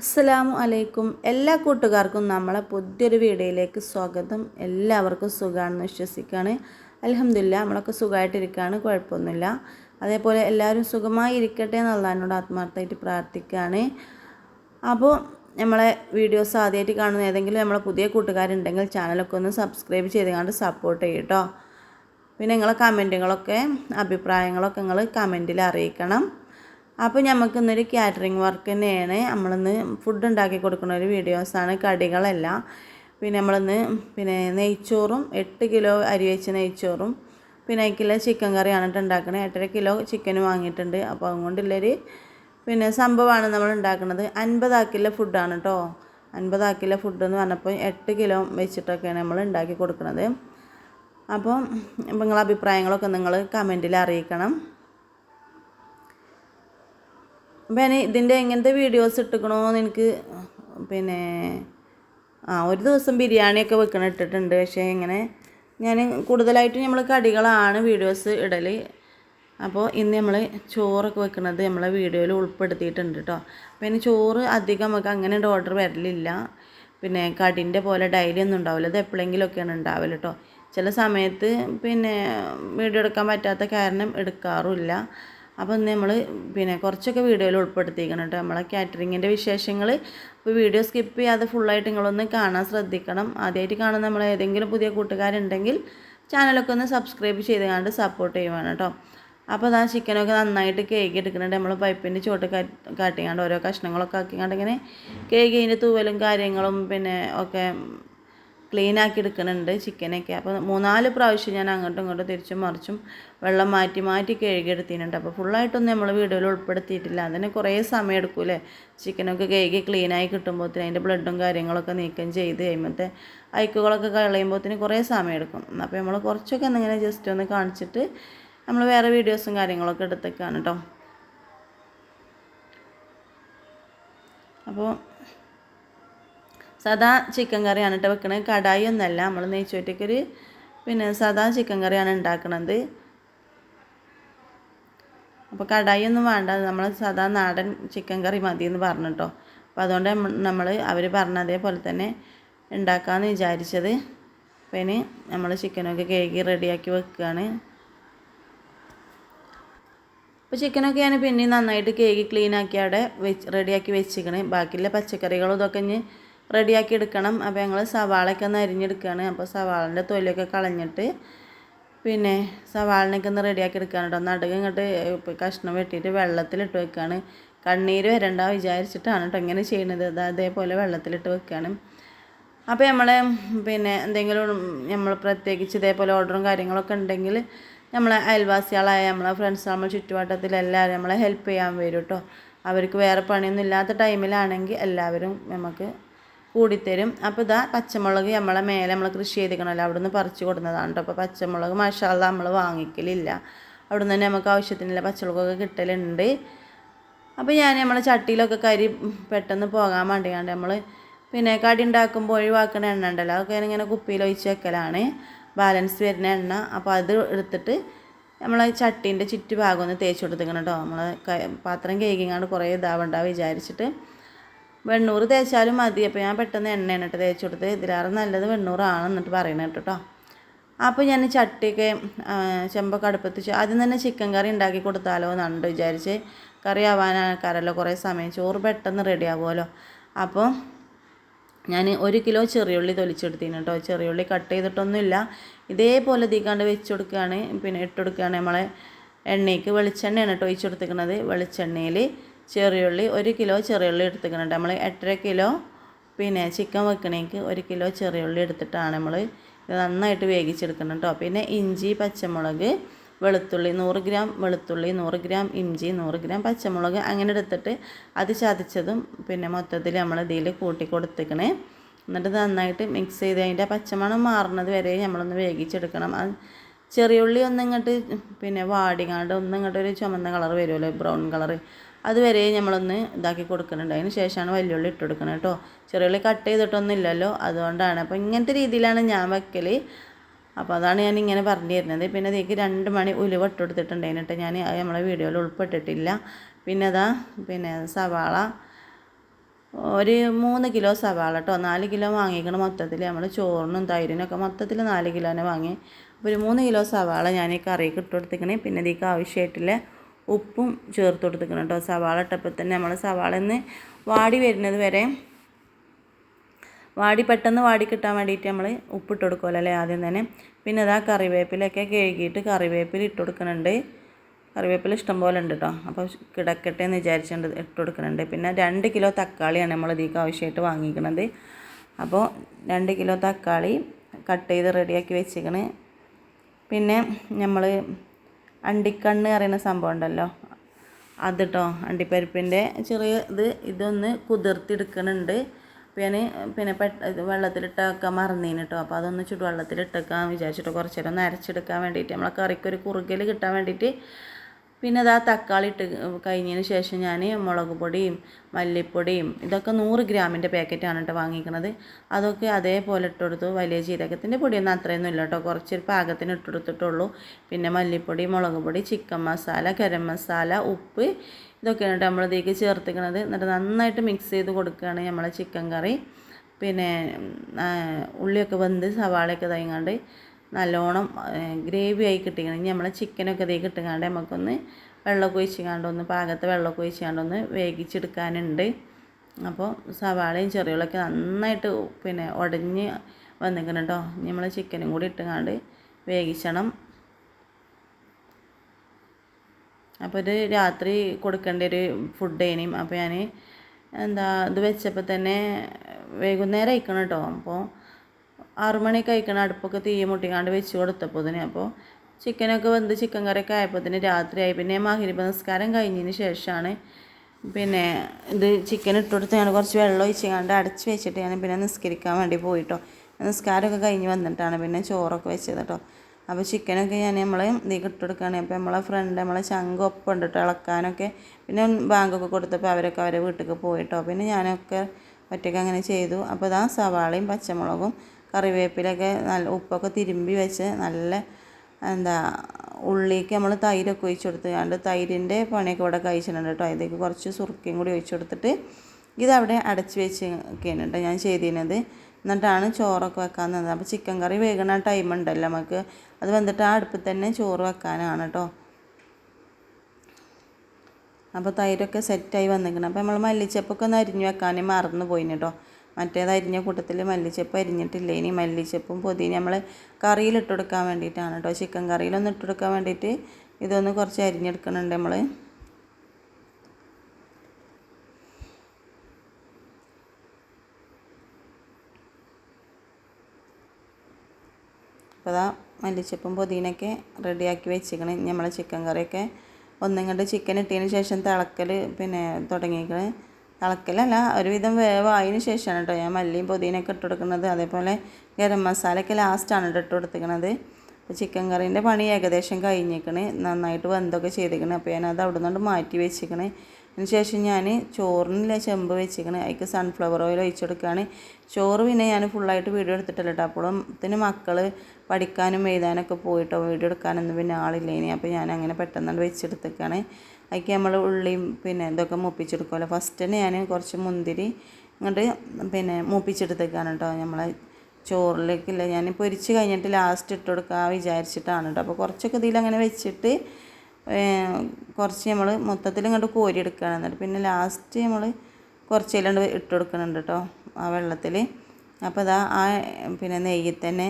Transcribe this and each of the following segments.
അസ്സലാമു അലൈക്കും. എല്ലാ കൂട്ടുകാർക്കും നമ്മളെ പുതിയൊരു വീഡിയോയിലേക്ക് സ്വാഗതം. എല്ലാവർക്കും സുഖമാണെന്ന് വിശ്വസിക്കുകയാണ്. അലഹമില്ല നമ്മളൊക്കെ സുഖമായിട്ടിരിക്കുകയാണ് കുഴപ്പമൊന്നുമില്ല. അതേപോലെ എല്ലാവരും സുഖമായി ഇരിക്കട്ടെ എന്നുള്ളതിനോട് ആത്മാർത്ഥമായിട്ട് പ്രാർത്ഥിക്കുകയാണ്. അപ്പോൾ നമ്മളെ വീഡിയോസ് ആദ്യമായിട്ട് കാണുന്ന ഏതെങ്കിലും നമ്മളെ പുതിയ കൂട്ടുകാരുണ്ടെങ്കിൽ ചാനലൊക്കെ ഒന്ന് സബ്സ്ക്രൈബ് ചെയ്ത് ചെയ്തുകൊണ്ട് സപ്പോർട്ട് ചെയ്യട്ടോ പിന്നെ നിങ്ങളെ കമന്റുകളൊക്കെ അഭിപ്രായങ്ങളൊക്കെ നിങ്ങൾ കമന്റിൽ അറിയിക്കണം. അപ്പോൾ നമുക്ക് ഇന്നൊരു കാറ്ററിംഗ് വർക്ക് തന്നെയാണ്. നമ്മളിന്ന് ഫുഡ് ഉണ്ടാക്കി കൊടുക്കുന്ന ഒരു വീഡിയോസാണ് കടികളല്ല. പിന്നെ നമ്മളിന്ന് പിന്നെ നെയ്ച്ചോറും എട്ട് കിലോ അരി വെച്ച് നെയ്ച്ചോറും പിന്നെ കിലോ ചിക്കൻ കറിയാണ് ഉണ്ടാക്കുന്നത് എട്ടര കിലോ ചിക്കൻ വാങ്ങിയിട്ടുണ്ട്. അപ്പോൾ അതുകൊണ്ടുള്ളൊരു പിന്നെ സംഭവമാണ് നമ്മൾ ഉണ്ടാക്കുന്നത് അൻപതാക്കിലെ ഫുഡാണ് കേട്ടോ അൻപതാക്കിലെ ഫുഡ് എന്ന് പറഞ്ഞപ്പോൾ എട്ട് കിലോ വെച്ചിട്ടൊക്കെയാണ് നമ്മൾ ഉണ്ടാക്കി കൊടുക്കുന്നത് അപ്പോൾ നിങ്ങളെ അഭിപ്രായങ്ങളൊക്കെ നിങ്ങൾ കമന്റിൽ അറിയിക്കണം. അപ്പോൾ ഞാൻ ഇതിന്റെ എങ്ങനത്തെ വീഡിയോസ് ഇട്ടിക്കണോന്ന് എനിക്ക് പിന്നെ ആ ഒരു ദിവസം ബിരിയാണിയൊക്കെ വെക്കണം ഇട്ടിട്ടുണ്ട്. പക്ഷേ ഇങ്ങനെ ഞാൻ കൂടുതലായിട്ടും നമ്മൾ കടികളാണ് വീഡിയോസ് ഇടൽ അപ്പോൾ ഇന്ന് നമ്മൾ ചോറൊക്കെ വെക്കുന്നത് നമ്മളെ വീഡിയോയിൽ ഉൾപ്പെടുത്തിയിട്ടുണ്ട് കേട്ടോ അപ്പം ഇനി ചോറ് അധികം നമുക്ക് അങ്ങനെ ഓർഡർ വരലില്ല. പിന്നെ കടിന്റെ പോലെ ഡയറി ഒന്നും ഉണ്ടാവില്ല അത് എപ്പോഴെങ്കിലുമൊക്കെയാണ് ഉണ്ടാവില്ല കേട്ടോ ചില സമയത്ത് പിന്നെ വീഡിയോ എടുക്കാൻ പറ്റാത്ത കാരണം എടുക്കാറുമില്ല അപ്പോൾ ഇന്ന് നമ്മൾ പിന്നെ കുറച്ചൊക്കെ വീഡിയോയിൽ ഉൾപ്പെടുത്തിയിരിക്കണം കേട്ടോ. നമ്മളെ കാറ്ററിങ്ങിന്റെ വിശേഷങ്ങൾ അപ്പോൾ വീഡിയോ സ്കിപ്പ് ചെയ്യാതെ ഫുള്ളായിട്ട് നിങ്ങളൊന്ന് കാണാൻ ശ്രദ്ധിക്കണം. ആദ്യമായിട്ട് കാണുന്ന നമ്മൾ ഏതെങ്കിലും പുതിയ കൂട്ടുകാരുണ്ടെങ്കിൽ ചാനലൊക്കെ ഒന്ന് സബ്സ്ക്രൈബ് ചെയ്ത് കണ്ട് സപ്പോർട്ട് ചെയ്യുവാണ് കേട്ടോ. അപ്പോൾ അതാ ചിക്കനൊക്കെ നന്നായിട്ട് കേക്ക് എടുക്കുന്നുണ്ട്. നമ്മൾ പൈപ്പിന്റെ ചുവട്ട് കാട്ടിക്കാണ്ട് ഓരോ കഷ്ണങ്ങളൊക്കെ ആക്കിക്കാണ്ട് ഇങ്ങനെ കേക്ക് അതിന്റെ തൂവലും കാര്യങ്ങളും പിന്നെ ഒക്കെ ക്ലീൻ ആക്കി എടുക്കുന്നുണ്ട് ചിക്കനൊക്കെ. അപ്പോൾ മൂന്നാൽ പ്രാവശ്യം ഞാൻ അങ്ങോട്ടും ഇങ്ങോട്ടും തിരിച്ചും മറിച്ചും വെള്ളം മാറ്റി മാറ്റി കഴുകിയെടുത്തിട്ടുണ്ട്. അപ്പോൾ ഫുള്ളായിട്ടൊന്നും നമ്മൾ വീഡിയോയിൽ ഉൾപ്പെടുത്തിയിട്ടില്ല. അതിന് കുറേ സമയം എടുക്കൂലേ ചിക്കനൊക്കെ കഴുകി ക്ലീനായി കിട്ടുമ്പോഴത്തേന് അതിന്റെ ബ്ലഡും കാര്യങ്ങളൊക്കെ നീക്കം ചെയ്ത് കഴിയുമ്പോഴത്തെ ഐക്കുകളൊക്കെ കളയുമ്പോഴത്തേന് കുറേ സമയം എടുക്കും. അപ്പോൾ നമ്മൾ കുറച്ചൊക്കെ എന്തെങ്കിലും ജസ്റ്റ് ഒന്ന് കാണിച്ചിട്ട് നമ്മൾ വേറെ വീഡിയോസും കാര്യങ്ങളൊക്കെ എടുത്തേക്കാണ് കേട്ടോ അപ്പോൾ സാദാ ചിക്കൻ കറിയാണ് കേട്ടോ വെക്കണത് കടായി ഒന്നല്ല നമ്മൾ നെയ്ച്ചോറ്റയ്ക്കൊരു പിന്നെ സാധാ ചിക്കൻ കറിയാണ് ഉണ്ടാക്കണത് അപ്പോൾ കടായി ഒന്നും വേണ്ട. നമ്മൾ സാധാ നാടൻ ചിക്കൻ കറി മതി എന്ന് പറഞ്ഞു കേട്ടോ അപ്പോൾ അതുകൊണ്ട് നമ്മൾ അവർ പറഞ്ഞ അതേപോലെ തന്നെ ഉണ്ടാക്കാമെന്ന് വിചാരിച്ചത്. പിന്നെ നമ്മൾ ചിക്കനൊക്കെ കഴുകി റെഡിയാക്കി വെക്കുകയാണ് അപ്പോൾ ചിക്കനൊക്കെ ഞാൻ പിന്നെ നന്നായിട്ട് കേക്ക് ക്ലീൻ ആക്കി അവിടെ വെച്ച് റെഡിയാക്കി വെച്ചിക്കണേ. ബാക്കിയുള്ള പച്ചക്കറികളും ഇതൊക്കെ ഇനി റെഡിയാക്കി എടുക്കണം. അപ്പോൾ ഞങ്ങൾ സവാളയൊക്കെ ഒന്ന് അരിഞ്ഞെടുക്കുകയാണ് അപ്പോൾ സവാളിന്റെ തൊലിയൊക്കെ കളഞ്ഞിട്ട് പിന്നെ സവാളിനൊക്കെ ഒന്ന് റെഡിയാക്കി എടുക്കുകയാണ് കേട്ടോ നടുക ഇങ്ങോട്ട് കഷ്ണം വെട്ടിയിട്ട് വെള്ളത്തിലിട്ട് വെക്കുകയാണ് കണ്ണീര് വരണ്ട വിചാരിച്ചിട്ടാണ് കേട്ടോ ഇങ്ങനെ ചെയ്യുന്നത് അത് അതേപോലെ വെള്ളത്തിലിട്ട് വെക്കുകയാണ് അപ്പോൾ നമ്മൾ പിന്നെ എന്തെങ്കിലും നമ്മൾ പ്രത്യേകിച്ച് ഇതേപോലെ ഓർഡറും കാര്യങ്ങളൊക്കെ ഉണ്ടെങ്കിൽ നമ്മളെ അയൽവാസികളായ നമ്മളെ ഫ്രണ്ട്സ് നമ്മൾ ചുറ്റുവട്ടത്തിലെല്ലാവരും നമ്മളെ ഹെൽപ്പ് ചെയ്യാൻ വരും കേട്ടോ അവർക്ക് വേറെ പണിയൊന്നും ഇല്ലാത്ത ടൈമിലാണെങ്കിൽ എല്ലാവരും നമുക്ക് കൂടിത്തരും. അപ്പോൾ ഇതാ പച്ചമുളക് നമ്മളെ മേലെ നമ്മൾ കൃഷി ചെയ്തിരിക്കണമല്ലോ അവിടെ നിന്ന് പറിച്ചു കൊടുക്കുന്നതാണ് കേട്ടോ അപ്പോൾ പച്ചമുളക് മഷാല നമ്മൾ വാങ്ങിക്കലില്ല. അവിടെ നിന്ന് തന്നെ നമുക്ക് ആവശ്യത്തിനുള്ള പച്ചമുളകൊക്കെ കിട്ടലുണ്ട്. അപ്പോൾ ഞാൻ നമ്മളെ ചട്ടിയിലൊക്കെ കരി പെട്ടെന്ന് പോകാൻ വേണ്ടിയാണ്ട് നമ്മൾ പിന്നെ കടി ഉണ്ടാക്കുമ്പോൾ ഒഴിവാക്കുന്ന എണ്ണ ഉണ്ടല്ലോ അതൊക്കെ ഇങ്ങനെ കുപ്പിയിൽ ഒഴിച്ച് വെക്കലാണ്. ബാലൻസ് വരുന്ന എണ്ണ. അപ്പോൾ അത് എടുത്തിട്ട് നമ്മൾ ചട്ടീന്റെ ചുറ്റുഭാഗം ഒന്ന് തേച്ച് കൊടുത്തിക്കണം കേട്ടോ നമ്മൾ പാത്രം കേക്കിങ്ങാണ്ട് കുറേ ഇതാവണ്ട വിചാരിച്ചിട്ട്. വെണ്ണൂറ് തേച്ചാലും മതി. അപ്പോൾ ഞാൻ പെട്ടെന്ന് എണ്ണ എണ്ണിട്ട് തേച്ച് കൊടുത്ത് ഇതിലേറെ നല്ലത് വെണ്ണൂറാണ് എന്നിട്ട് പറയണേ കേട്ടോ അപ്പോൾ ഞാൻ ചട്ടിയൊക്കെ ചെമ്പൊക്കെ അടുപ്പത്ത് ആദ്യം തന്നെ ചിക്കൻ കറി ഉണ്ടാക്കി കൊടുത്താലോ എന്നുണ്ട് വിചാരിച്ച്. കറി ആവാനാക്കാരല്ലോ കുറേ സമയം. ചോറ് പെട്ടെന്ന് റെഡി ആവുമല്ലോ. അപ്പോൾ ഞാൻ ഒരു കിലോ ചെറിയുള്ളി തൊലിച്ചെടുത്തിന് കേട്ടോ. ചെറിയുള്ളി കട്ട് ചെയ്തിട്ടൊന്നുമില്ല. ഇതേപോലെ തീക്കാണ്ട് വെച്ച് കൊടുക്കുകയാണ് പിന്നെ ഇട്ട് കൊടുക്കുകയാണ് നമ്മളെ എണ്ണയ്ക്ക് വെളിച്ചെണ്ണയാണ് കേട്ടോ ഒഴിച്ച് കൊടുത്തിരിക്കുന്നത് വെളിച്ചെണ്ണയിൽ ചെറിയുള്ളി ഒരു കിലോ ചെറിയുള്ളി എടുത്തിക്കുന്നുണ്ട് നമ്മൾ എട്ടര കിലോ പിന്നെ ചിക്കൻ വെക്കണേക്ക് ഒരു കിലോ ചെറിയുള്ളി എടുത്തിട്ടാണ് നമ്മൾ നന്നായിട്ട് വേവിച്ചെടുക്കണം കേട്ടോ പിന്നെ ഇഞ്ചി പച്ചമുളക് വെളുത്തുള്ളി നൂറ് ഗ്രാം വെളുത്തുള്ളി നൂറ് ഗ്രാം ഇഞ്ചി നൂറ് ഗ്രാം പച്ചമുളക് അങ്ങനെ എടുത്തിട്ട് അത് ചതച്ചതും പിന്നെ മൊത്തത്തിൽ നമ്മൾ ഇതിൽ കൂട്ടി കൊടുത്തേക്കണേ. എന്നിട്ട് നന്നായിട്ട് മിക്സ് ചെയ്ത് അതിന്റെ പച്ചമണം മാറുന്നത് വരെ നമ്മളൊന്ന് വേവിച്ചെടുക്കണം. ചെറിയുള്ളി ഒന്നിങ്ങോട്ട് പിന്നെ വാടിങ്ങാണ്ട് ഒന്നിങ്ങോട്ട് ഒരു ചുമന്ന കളർ വരുമല്ലോ ബ്രൗൺ കളർ അതുവരെ നമ്മളൊന്ന് ഇതാക്കി കൊടുക്കുന്നുണ്ട്. അതിന് ശേഷമാണ് വലിയുള്ളി ഇട്ട് കൊടുക്കുന്നത് കേട്ടോ. ചെറിയുള്ളി കട്ട് ചെയ്തിട്ടൊന്നുമില്ലല്ലോ. അതുകൊണ്ടാണ്. അപ്പോൾ ഇങ്ങനത്തെ രീതിയിലാണ് ഞാൻ വെക്കൽ അപ്പോൾ അതാണ് ഞാൻ ഇങ്ങനെ പറഞ്ഞു തരുന്നത് പിന്നെ അതിലേക്ക് രണ്ട് മണി ഉലുവ ഇട്ട് കൊടുത്തിട്ടുണ്ടായിട്ട് ഞാൻ അത് നമ്മളെ വീഡിയോയിൽ ഉൾപ്പെട്ടിട്ടില്ല. പിന്നെ അതാ പിന്നെ സവാള. ഒരു മൂന്ന് കിലോ സവാള കേട്ടോ. നാല് കിലോ വാങ്ങിക്കണം മൊത്തത്തിൽ നമ്മൾ ചോറിനും തൈരിനൊക്കെ മൊത്തത്തിൽ നാല് കിലോനെ വാങ്ങി. അപ്പോൾ ഒരു മൂന്ന് കിലോ സവാള ഞാൻ ഈ കറിക്ക് ഇട്ട് കൊടുത്തിക്കണേ പിന്നെ ഇതിലേക്ക് ആവശ്യമായിട്ടുള്ള ഉപ്പും ചേർത്ത് കൊടുത്തിരിക്കണം കേട്ടോ. സവാള ഇട്ടപ്പോൾ തന്നെ നമ്മൾ സവാള നിന്ന് വാടി വരുന്നത് വരെ വാടി പെട്ടെന്ന് വാടി കിട്ടാൻ വേണ്ടിയിട്ട് നമ്മൾ ഉപ്പിട്ട് കൊടുക്കുമല്ലോ അല്ലേ ആദ്യം തന്നെ. പിന്നെ അതാ കറിവേപ്പിലൊക്കെ കഴുകിയിട്ട് കറിവേപ്പില ഇട്ട് കൊടുക്കുന്നുണ്ട്. കറിവേപ്പില ഇഷ്ടം പോലെ ഉണ്ട് കേട്ടോ. അപ്പോൾ കിടക്കട്ടെ എന്ന് വിചാരിച്ചുകൊണ്ട് ഇട്ട് കൊടുക്കുന്നുണ്ട്. പിന്നെ രണ്ട് കിലോ തക്കാളിയാണ് നമ്മൾ ഇതിക്ക് ആവശ്യമായിട്ട് വാങ്ങിക്കുന്നത്. അപ്പോൾ രണ്ട് കിലോ തക്കാളി കട്ട് ചെയ്ത് റെഡിയാക്കി വെച്ചിരിക്കണേ. പിന്നെ നമ്മൾ അണ്ടിക്കണ്ണ് പറയുന്ന സംഭവം ഉണ്ടല്ലോ. അത് കേട്ടോ അണ്ടിപ്പരിപ്പിന്റെ ചെറിയ ഇത് ഇതൊന്ന് കുതിർത്തിടുക്കണുണ്ട് പിന്നെ പിന്നെ പെട്ട വെള്ളത്തിലിട്ടൊക്കെ മറന്നീന് കേട്ടോ അപ്പോൾ അതൊന്ന് ചുടുവെള്ളത്തിലിട്ടേക്കാൻ വിചാരിച്ചിട്ട് കുറച്ച് നേരം ഒന്ന് അരച്ചെടുക്കാൻ വേണ്ടിയിട്ട് നമ്മളെ കറിക്കൊരു കുറുകൽ കിട്ടാൻ വേണ്ടിയിട്ട് പിന്നെ അത് ആ തക്കാളി ഇട്ട് കഴിഞ്ഞതിന് ശേഷം ഞാൻ മുളക് പൊടിയും മല്ലിപ്പൊടിയും ഇതൊക്കെ നൂറ് ഗ്രാമിന്റെ പാക്കറ്റാണ് കേട്ടോ വാങ്ങിക്കുന്നത് അതൊക്കെ അതേപോലെ ഇട്ട് വലിയ ജീരകത്തിന്റെ പൊടിയൊന്നും അത്രയൊന്നും ഇല്ല കേട്ടോ കുറച്ചൊരു പാകത്തിന് ഇട്ട് കൊടുത്തിട്ടുള്ളൂ. പിന്നെ മല്ലിപ്പൊടി മുളക് പൊടി ചിക്കൻ മസാല ഗരം മസാല ഉപ്പ് ഇതൊക്കെയാണ് കേട്ടോ നമ്മൾ ഇതിലേക്ക് ചേർത്തിക്കണത്. എന്നിട്ട് നന്നായിട്ട് മിക്സ് ചെയ്ത് കൊടുക്കുകയാണ് നമ്മളെ ചിക്കൻ കറി. പിന്നെ ഉള്ളിയൊക്കെ വെന്ത് സവാളയൊക്കെ തയ്യാണ്ട് നല്ലോണം ഗ്രേവി ആയി കിട്ടിക്കണം. ഇനി നമ്മളെ ചിക്കനൊക്കെ ഇതേ കിട്ടുകാണ്ട് നമുക്കൊന്ന് വെള്ളമൊക്കെ ഒഴിച്ചിക്കാണ്ട് ഒന്ന് പാകത്തെ വെള്ളമൊക്കെ ഒഴിച്ചിക്കാണ്ട് ഒന്ന് വേവിച്ചെടുക്കാനുണ്ട്. അപ്പോൾ സവാളയും ചെറിയുള്ളൊക്കെ നന്നായിട്ട് പിന്നെ ഉടഞ്ഞ് വന്നിരിക്കണം കേട്ടോ നമ്മൾ ചിക്കനും കൂടി ഇട്ടുകാണ്ട് വേവിച്ചണം. അപ്പോൾ ഇത് രാത്രി കൊടുക്കേണ്ട ഒരു ഫുഡ് ഇനിയും അപ്പോൾ ഞാൻ എന്താ ഇത് വെച്ചപ്പോൾ തന്നെ വൈകുന്നേരം അയക്കണം കേട്ടോ അപ്പോൾ ആറുമണിയൊക്കെ കഴിക്കണ അടുപ്പൊക്കെ തീ മുട്ടിക്കാണ്ട് വെച്ച് കൊടുത്തപ്പോൾ തന്നെ അപ്പോൾ ചിക്കനൊക്കെ വെന്ത് ചിക്കൻ കറിയൊക്കെ ആയപ്പോൾ തന്നെ രാത്രിയായി. പിന്നെ മഹിരിബ നിസ്കാരം കഴിഞ്ഞതിന് ശേഷമാണ് പിന്നെ ഇത് ചിക്കൻ ഇട്ട് കൊടുത്ത് ഞാൻ കുറച്ച് വെള്ളം ഒഴിച്ചുകൊണ്ട് അടച്ച് വെച്ചിട്ട് ഞാൻ പിന്നെ നിസ്കരിക്കാൻ വേണ്ടി പോയിട്ടോ. നിസ്കാരമൊക്കെ കഴിഞ്ഞ് വന്നിട്ടാണ് പിന്നെ ചോറൊക്കെ വെച്ചത് കേട്ടോ അപ്പോൾ ചിക്കനൊക്കെ ഞാൻ നമ്മൾ ഇത് ഇട്ടുകൊടുക്കുകയാണ് അപ്പോൾ നമ്മളെ ഫ്രണ്ട് നമ്മളെ ചങ്ക ഒപ്പം ഉണ്ടിട്ട് ഇളക്കാനൊക്കെ. പിന്നെ ബാങ്കൊക്കെ കൊടുത്തപ്പോൾ അവരൊക്കെ അവരെ വീട്ടിലേക്ക് പോയിട്ടോ. പിന്നെ ഞാനൊക്കെ ഒറ്റയ്ക്ക് അങ്ങനെ ചെയ്തു. അപ്പോൾ ഇതാ സവാളയും പച്ചമുളകും കറിവേപ്പിലൊക്കെ നല്ല ഉപ്പൊക്കെ തിരുമ്പി വെച്ച് നല്ല എന്താ ഉള്ളിലേക്ക് നമ്മൾ തൈരൊക്കെ ഒഴിച്ച് കൊടുത്തുകൊണ്ട് തൈരിന്റെ പണിയൊക്കെ ഇവിടെ കഴിച്ചിട്ടുണ്ട് കേട്ടോ. അതിലേക്ക് കുറച്ച് സുറുക്കയും കൂടി ഒഴിച്ചു കൊടുത്തിട്ട് ഇതവിടെ അടച്ച് വെച്ച് ഒക്കെയാണ് കേട്ടോ ഞാൻ ചെയ്തിരുന്നത്. എന്നിട്ടാണ് ചോറൊക്കെ വെക്കാൻ തന്നത്. അപ്പോൾ ചിക്കൻ കറി വേകണ ടൈം ഉണ്ടല്ലോ നമുക്ക്. അത് വന്നിട്ട് ആ അടുപ്പിൽ തന്നെ ചോറ് വെക്കാനാണ് കേട്ടോ. അപ്പോൾ തൈരൊക്കെ സെറ്റായി വന്നിരിക്കണം. അപ്പോൾ നമ്മൾ മല്ലിച്ചപ്പൊക്കെ ഒന്ന് അരിഞ്ഞ് വെക്കാനേ മറന്നു പോയിന് കേട്ടോ. മറ്റേത് അരിഞ്ഞ കൂട്ടത്തിൽ മല്ലിച്ചപ്പ് അരിഞ്ഞിട്ടില്ല? ഇനി മല്ലിച്ചപ്പും പൊതിന നമ്മൾ കറിയിൽ ഇട്ട് കൊടുക്കാൻ വേണ്ടിയിട്ടാണ് കേട്ടോ. ചിക്കൻ കറിയിലൊന്ന് ഇട്ട് കൊടുക്കാൻ വേണ്ടിയിട്ട് ഇതൊന്ന് കുറച്ച് അരിഞ്ഞെടുക്കണുണ്ട് നമ്മൾ അപ്പോൾ അതാ മല്ലിച്ചപ്പും പൊതിനൊക്കെ റെഡിയാക്കി വെച്ചിരിക്കണേ. നമ്മളെ ചിക്കൻ കറിയൊക്കെ ഒന്നും കണ്ട് ചിക്കൻ ഇട്ടതിന് ശേഷം തിളക്കൽ പിന്നെ തുടങ്ങിയിരിക്കണേ തിളക്കലല്ല ഒരുവിധം വേവായതിന് ശേഷമാണ് കേട്ടോ ഞാൻ മല്ലിയും പുതിനൊക്കെ ഇട്ട് കൊടുക്കുന്നത്. അതേപോലെ ഗരം മസാലയൊക്കെ ലാസ്റ്റാണ് കേട്ടോ ഇട്ട് കൊടുത്തിരിക്കുന്നത് അപ്പോൾ ചിക്കൻ കറീന്റെ പണി ഏകദേശം കഴിഞ്ഞിരിക്കണേ. നന്നായിട്ട് വെന്തൊക്കെ ചെയ്തിരിക്കണേ. അപ്പോൾ ഞാനത് അവിടെ നിന്നുകൊണ്ട് മാറ്റി വെച്ചിരിക്കണേ. അതിന് ശേഷം ഞാൻ ചോറിനില്ല ചെമ്പ് വെച്ചിരിക്കണേ. അതിക്ക് സൺഫ്ലവർ ഓയിൽ ഒഴിച്ചു കൊടുക്കുകയാണ് ചോറ് പിന്നെ ഞാൻ ഫുള്ളായിട്ട് വീഡിയോ എടുത്തിട്ടില്ല കേട്ടോ അപ്പോഴും ഇതിന് മക്കൾ പഠിക്കാനും എഴുതാനൊക്കെ പോയിട്ടോ വീഡിയോ എടുക്കാനൊന്നും പിന്നെ ആളില്ല ഇനി അപ്പോൾ ഞാൻ അങ്ങനെ പെട്ടെന്ന് വെച്ചെടുത്തേക്കാണ് അതിലേക്ക് നമ്മൾ ഉള്ളിയും പിന്നെ ഇതൊക്കെ മൂപ്പിച്ചെടുക്കുമല്ലോ. ഫസ്റ്റ് തന്നെ ഞാൻ കുറച്ച് മുന്തിരി ഇങ്ങോട്ട് പിന്നെ മൂപ്പിച്ചെടുത്തേക്കാണ് കേട്ടോ നമ്മളെ ചോറിലേക്കില്ല. ഞാൻ പൊരിച്ച് കഴിഞ്ഞിട്ട് ലാസ്റ്റ് ഇട്ട് കൊടുക്കാൻ വിചാരിച്ചിട്ടാണ് കേട്ടോ അപ്പോൾ കുറച്ചൊക്കെ ഇതിൽ അങ്ങനെ വെച്ചിട്ട് കുറച്ച് നമ്മൾ മൊത്തത്തിൽ ഇങ്ങോട്ട് കോരിയെടുക്കുകയാണ് എന്നിട്ട് പിന്നെ ലാസ്റ്റ് നമ്മൾ കുറച്ച് ഇതിലുണ്ട് ഇട്ട് കൊടുക്കുന്നുണ്ട് കേട്ടോ ആ വെള്ളത്തിൽ അപ്പോൾ അതാ ആ പിന്നെ നെയ്യിൽ തന്നെ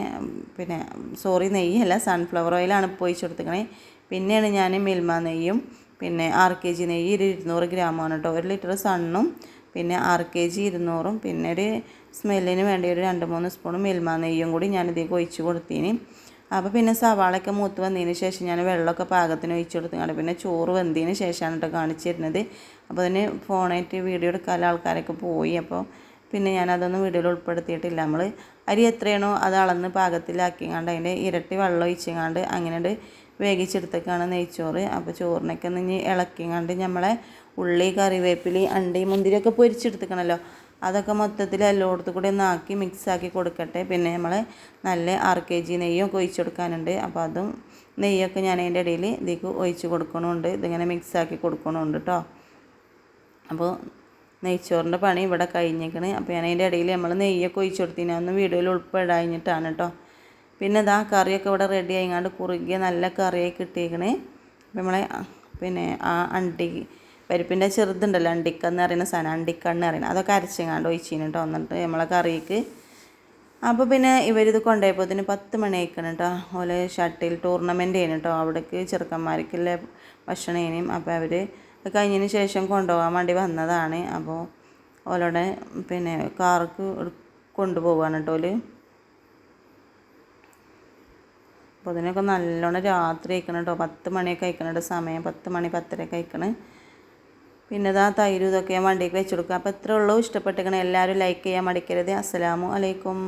പിന്നെ സോറി നെയ്യല്ല സൺഫ്ലവർ ഓയിലാണ് ഇപ്പോൾ ഒഴിച്ച് കൊടുത്തേക്കണേ പിന്നെയാണ് ഞാൻ മിൽമ നെയ്യും പിന്നെ ആറ് കെ ജി നെയ്യ് ഒരു ഇരുന്നൂറ് ഗ്രാമാണ് കേട്ടോ. ഒരു ലിറ്റർ സണ്ണും പിന്നെ ആറ് കെ ജി ഇരുന്നൂറും. പിന്നെ ഒരു സ്മെല്ലിന് വേണ്ടി ഒരു രണ്ട് മൂന്ന് സ്പൂൺ മിൽമ നെയ്യും കൂടി ഞാനിതേക്ക് ഒഴിച്ച് കൊടുത്തിന്. അപ്പോൾ പിന്നെ സവാളയൊക്കെ മൂത്ത് വന്നതിന് ശേഷം ഞാൻ വെള്ളമൊക്കെ പാകത്തിന് ഒഴിച്ച് കൊടുത്തുകൊണ്ട് പിന്നെ ചോറ് വെന്തതിന് ശേഷമാണ് കേട്ടോ കാണിച്ചിരുന്നത് അപ്പോൾ അതിന് ഫോണായിട്ട് വീഡിയോ എടുക്കാൻ ആൾക്കാരൊക്കെ പോയി. അപ്പോൾ പിന്നെ ഞാനതൊന്നും വീഡിയോയിൽ ഉൾപ്പെടുത്തിയിട്ടില്ല. നമ്മൾ അരി എത്രയാണോ അത് അളന്ന് പാകത്തിലാക്കിങ്ങാണ്ട് അതിന്റെ ഇരട്ടി വെള്ളം ഒഴിച്ചിങ്ങാണ്ട് അങ്ങനെ വേവിച്ചെടുത്തേക്കാണ് നെയ്ച്ചോറ്. അപ്പോൾ ചോറിനൊക്കെ ഒന്ന് ഇനി ഇളക്കിങ്ങാണ്ട് നമ്മളെ ഉള്ളി കറിവേപ്പിലി അണ്ടി മുന്തിരിയൊക്കെ പൊരിച്ചെടുത്തേക്കണല്ലോ. അതൊക്കെ മൊത്തത്തിൽ എല്ലായിടത്തും കൂടി ഒന്ന് ആക്കി മിക്സാക്കി കൊടുക്കട്ടെ. പിന്നെ നമ്മൾ നല്ല ആറ് കെ ജി നെയ്യും ഒഴിച്ച് കൊടുക്കാനുണ്ട്. അപ്പോൾ അതും നെയ്യൊക്കെ ഞാൻ അതിന്റെ ഇടയിൽ ഇതിലേക്ക് ഒഴിച്ച് കൊടുക്കണമുണ്ട് ഇതിങ്ങനെ മിക്സാക്കി കൊടുക്കണമുണ്ട് കേട്ടോ അപ്പോൾ നെയ്ച്ചോറിന്റെ പണി ഇവിടെ കഴിഞ്ഞേക്കണ് അപ്പോൾ ഞാൻ അതിന്റെ ഇടയിൽ നമ്മൾ നെയ്യൊക്കെ ഒഴിച്ചു കൊടുത്തിന്. അതൊന്നും വീഡിയോയിൽ ഉൾപ്പെടാഞ്ഞിട്ടാണ് കേട്ടോ പിന്നെ ഇതാ കറിയൊക്കെ ഇവിടെ റെഡി ആയിങ്ങാണ്ട് കുറുകിയ നല്ല കറിയായി കിട്ടിയേക്കണേ. നമ്മളെ പിന്നെ ആ അണ്ടി പരിപ്പിന്റെ ചെറുതുണ്ടല്ലോ അണ്ടിക്കെന്ന് പറയുന്ന സാധനം അണ്ടിക്കണ്ണ് പറയുന്നത് അതൊക്കെ അരച്ചെങ്ങാണ്ട് ഒഴിച്ചിന് കേട്ടോ എന്നിട്ട് നമ്മളെ കറിക്ക്. അപ്പോൾ പിന്നെ ഇവരിത് കൊണ്ടുപോയപ്പോത്തിന് പത്ത് മണി ആയിക്കണം കേട്ടോ ഓലെ ഷട്ടിൽ ടൂർണമെന്റ് ചെയ്യുന്നു കേട്ടോ അവിടേക്ക് ചെറുക്കന്മാർക്കുള്ള ഭക്ഷണം ചെയ്യണം അപ്പോൾ അവർ കഴിഞ്ഞതിന് ശേഷം കൊണ്ടുപോകാൻ വേണ്ടി വന്നതാണ്. അപ്പോൾ ഓലോടെ പിന്നെ കാർക്ക് കൊണ്ടുപോവാണ് കേട്ടോ ഓൽ. അപ്പോൾ നല്ലോണം രാത്രി കഴിക്കണം കേട്ടോ പത്ത് മണിയൊക്കെ കഴിക്കണം സമയം. പത്ത് മണി പത്തരയൊക്കെ കഴിക്കണം. പിന്നെ ഇതാ തൈരും ഇതൊക്കെ ഞാൻ വണ്ടിക്ക് വെച്ച് കൊടുക്കുക അപ്പോൾ ഇത്രേ ഉള്ളൂ. ഇഷ്ടപ്പെട്ടിരിക്കണം എല്ലാവരും ലൈക്ക് ചെയ്യാൻ മടിക്കരുത്. അസ്സലാമു അലൈക്കും.